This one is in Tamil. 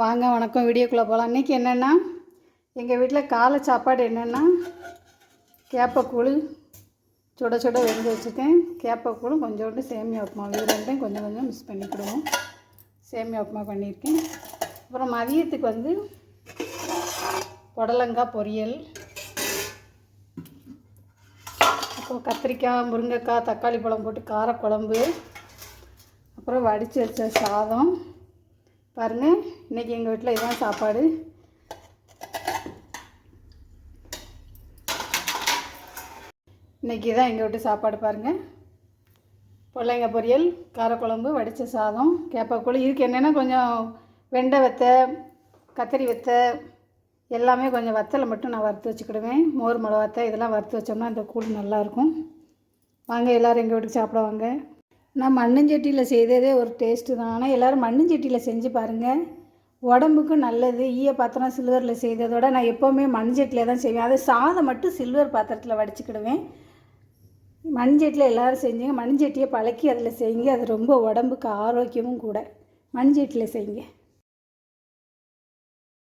வாங்க வணக்கம். வீடியோக்குள்ளே போகலாம் இன்றைக்கி என்னென்னா எங்கள் வீட்டில் காலை சாப்பாடு என்னென்னா கேப்பக்கூழ் சுட சுட வெந்து வச்சுருக்கேன் கேப்பக்கூழும் கொஞ்சோண்டு சேமியா உப்புமா இது ரெண்டையும் கொஞ்சம் கொஞ்சம் மிஸ் பண்ணிக்கிடுவோம் சேமியா உப்புமா பண்ணியிருக்கேன். அப்புறம் மதியத்துக்கு வந்து புடலங்காய் பொரியல். அப்புறம் கத்திரிக்காய் முருங்கைக்காய் தக்காளி பழம் போட்டு காரக்குழம்பு. அப்புறம் வடித்து வச்ச சாதம். பாருங்கள் இன்றைக்கி எங்கள் வீட்டில் இதுதான் சாப்பாடு. இன்றைக்கி தான் எங்கள் வீட்டு சாப்பாடு பாருங்கள் பொள்ளைங்க பொரியல் காரக்குழம்பு வடித்த சாதம் கேப்பக்கூழ். இதுக்கு என்னென்னா கொஞ்சம் வெண்டை வத்தை கத்திரி வத்தை எல்லாமே கொஞ்சம் வத்தலை மட்டும் நான் வறுத்து வச்சுக்கிடுவேன். மோர் மிளகாத்தை இதெல்லாம் வறுத்து வச்சோம்னா இந்த கூழ் நல்லாயிருக்கும் வாங்க எல்லோரும் எங்கள் வீட்டுக்கு சாப்பிட வாங்க. நான் மண்ணஞ்சட்டியில் செய்ததே ஒரு டேஸ்ட்டு தான். ஆனால் எல்லோரும் மண்ணஞ்சட்டியில் செஞ்சு பாருங்கள் உடம்புக்கும் நல்லது. ஈய பாத்திரம் சில்வரில் செய்ததோட நான் எப்போவுமே மண்சட்டியில் தான் செய்வேன். அது சாதம் மட்டும் சில்வர் பாத்திரத்தில் வடிச்சுக்கிடுவேன். மண்சட்டியில் எல்லோரும் செஞ்சுங்க. மண்சட்டியை பழக்கி அதில் செய்யுங்க. அது ரொம்ப உடம்புக்கு ஆரோக்கியமும் கூட. மண்சட்டியில் செய்யுங்க.